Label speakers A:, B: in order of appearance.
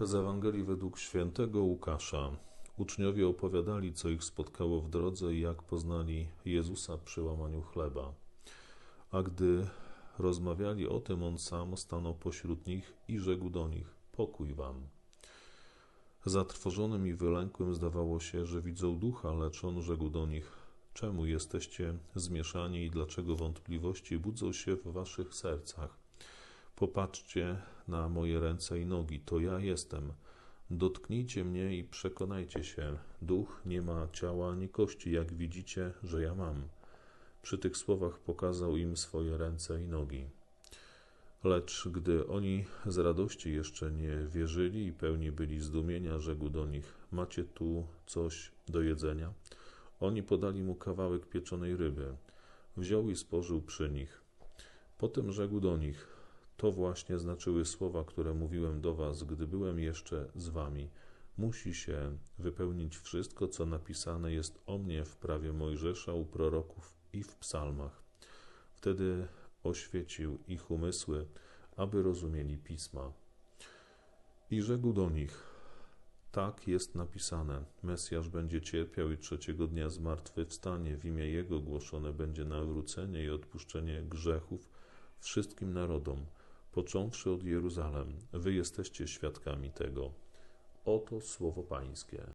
A: Z Ewangelii według świętego Łukasza. Uczniowie opowiadali, co ich spotkało w drodze i jak poznali Jezusa przy łamaniu chleba. A gdy rozmawiali o tym, on sam stanął pośród nich i rzekł do nich: Pokój wam. Zatrwożonym i wylękłym zdawało się, że widzą ducha, lecz on rzekł do nich: Czemu jesteście zmieszani i dlaczego wątpliwości budzą się w waszych sercach? Popatrzcie na moje ręce i nogi, to ja jestem. Dotknijcie mnie i przekonajcie się. Duch nie ma ciała ani kości, jak widzicie, że ja mam. Przy tych słowach pokazał im swoje ręce i nogi. Lecz gdy oni z radości jeszcze nie wierzyli i pełni byli zdumienia, rzekł do nich: Macie tu coś do jedzenia? Oni podali mu kawałek pieczonej ryby. Wziął i spożył przy nich. Potem rzekł do nich: To właśnie znaczyły słowa, które mówiłem do was, gdy byłem jeszcze z wami. Musi się wypełnić wszystko, co napisane jest o mnie w prawie Mojżesza, u proroków i w psalmach. Wtedy oświecił ich umysły, aby rozumieli pisma. I rzekł do nich: Tak jest napisane: Mesjasz będzie cierpiał i trzeciego dnia zmartwychwstanie. W imię Jego głoszone będzie nawrócenie i odpuszczenie grzechów wszystkim narodom, począwszy od Jeruzalem. Wy jesteście świadkami tego. Oto słowo Pańskie.